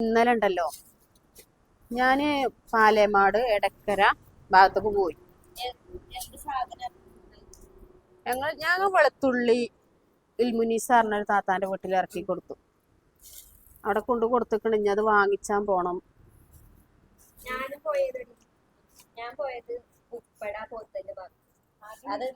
ഇന്നലെ ഉണ്ടല്ലോ. ഞാൻ പാലേമാട് എടക്കര ഭാഗത്തേക്ക് പോയി. ഞങ്ങൾ ഞങ്ങൾ വെളുത്തുള്ളി ഇൽമുനീസ് പറഞ്ഞൊരു താത്താന്റെ വീട്ടിൽ ഇറക്കി കൊടുത്തു. അവിടെ കൊണ്ട് കൊടുത്തിക്കണ് ഇനി അത് വാങ്ങിച്ചാൻ പോണം. ഞാൻ പോയത് ഞാൻ അത്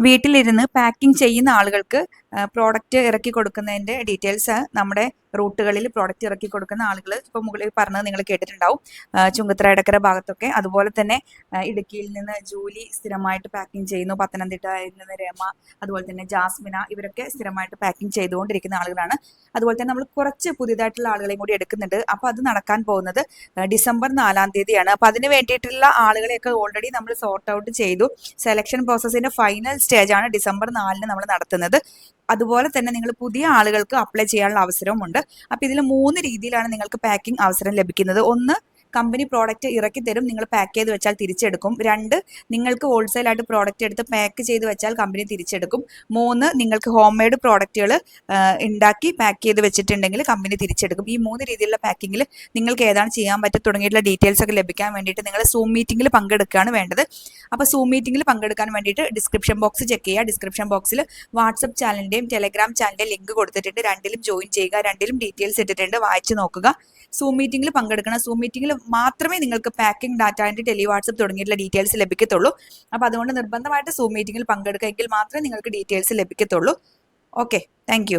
വീട്ടിലിരുന്ന് പാക്കിംഗ് ചെയ്യുന്ന ആളുകൾക്ക് പ്രോഡക്റ്റ് ഇറക്കി കൊടുക്കുന്നതിന്റെ ഡീറ്റെയിൽസ് നമ്മുടെ റൂട്ടുകളിൽ പ്രോഡക്റ്റ് ഇറക്കി കൊടുക്കുന്ന ആളുകൾ ഇപ്പോൾ മുകളിൽ പറഞ്ഞത് നിങ്ങൾ കേട്ടിട്ടുണ്ടാവും. ചുങ്കത്ര എടക്കര ഭാഗത്തൊക്കെ. അതുപോലെ തന്നെ ഇടുക്കിയിൽ നിന്ന് ജൂലി സ്ഥിരമായിട്ട് പാക്കിംഗ് ചെയ്യുന്നു. പത്തനംതിട്ടയിൽ നിന്ന് രമ അതുപോലെ തന്നെ ജാസ്മിന ഇവരൊക്കെ സ്ഥിരമായിട്ട് പാക്കിംഗ് ചെയ്തുകൊണ്ടിരിക്കുന്ന ആളുകളാണ്. അതുപോലെ തന്നെ നമ്മൾ കുറച്ച് പുതിയതായിട്ടുള്ള ആളുകളെയും കൂടി എടുക്കുന്നുണ്ട്. അപ്പോൾ അത് നടക്കാൻ പോകുന്നത് ഡിസംബർ നാലാം തീയതിയാണ്. അപ്പോൾ അതിന് വേണ്ടിയിട്ടുള്ള ആളുകളെയൊക്കെ ഓൾറെഡി നമ്മൾ സോർട്ട് ഔട്ട് ചെയ്തു. സെലക്ഷൻ പ്രോസസ്സിന്റെ ഫൈനൽ സ്റ്റേജാണ് ഡിസംബർ നാലിന് നമ്മൾ നടത്തുന്നത്. അതുപോലെ തന്നെ നിങ്ങൾ പുതിയ ആളുകൾക്ക് അപ്ലൈ ചെയ്യാനുള്ള അവസരവുമുണ്ട്. അപ്പോൾ ഇതിൽ മൂന്ന് രീതിയിലാണ് നിങ്ങൾക്ക് പാക്കിംഗ് അവസരം ലഭിക്കുന്നത്. ഒന്ന് കമ്പനി പ്രോഡക്റ്റ് ഇറക്കി തരും നിങ്ങൾ പാക്ക് ചെയ്ത് വെച്ചാൽ തിരിച്ചെടുക്കും. രണ്ട് നിങ്ങൾക്ക് ഹോൾസെയിൽ ആയിട്ട് പ്രോഡക്റ്റ് എടുത്ത് പാക്ക് ചെയ്ത് വെച്ചാൽ കമ്പനി തിരിച്ചെടുക്കും. മൂന്ന് നിങ്ങൾക്ക് ഹോം മെയ്ഡ് പ്രോഡക്റ്റുകൾ ഉണ്ടാക്കി പാക്ക് ചെയ്ത് വെച്ചിട്ടുണ്ടെങ്കിൽ കമ്പനി തിരിച്ചെടുക്കും. ഈ മൂന്ന് രീതിയിലുള്ള പാക്കിങ്ങിൽ നിങ്ങൾക്ക് ഏതാണ് ചെയ്യാൻ പറ്റുക തുടങ്ങിയിട്ടുള്ള ഡീറ്റെയിൽസ് ഒക്കെ ലഭിക്കാൻ വേണ്ടിയിട്ട് നിങ്ങൾ സൂം മീറ്റിംഗിൽ പങ്കെടുക്കുകയാണ് വേണ്ടത്. അപ്പോൾ സൂം മീറ്റിംഗിൽ പങ്കെടുക്കാൻ വേണ്ടിയിട്ട് ഡിസ്ക്രിപ്ഷൻ ബോക്സ് ചെക്ക് ചെയ്യുക. ഡിസ്ക്രിപ്ഷൻ ബോക്സിൽ വാട്സപ്പ് ചാനലിന്റെയും ടെലഗ്രാം ചാനലിന്റെ ലിങ്ക് കൊടുത്തിട്ടുണ്ട്. രണ്ടിലും ജോയിൻ ചെയ്യുക. രണ്ടിലും ഡീറ്റെയിൽസ് ഇട്ടിട്ടുണ്ട്. വായിച്ച് നോക്കുക. സൂം മീറ്റിംഗിൽ പങ്കെടുക്കണം. സൂം മീറ്റിംഗിൽ മാത്രമേ നിങ്ങൾക്ക് packing data and tele WhatsApp തുടങ്ങിയിട്ടുള്ള ഡീറ്റെയിൽസ് ലഭിക്കത്തുള്ളൂ. അപ്പോൾ അതുകൊണ്ട് നിർബന്ധമായിട്ട് സൂം മീറ്റിംഗിൽ പങ്കെടുക്കുക എങ്കിൽ മാത്രമേ നിങ്ങൾക്ക് ഡീറ്റെയിൽസ് ലഭിക്കത്തുള്ളൂ. Okay thank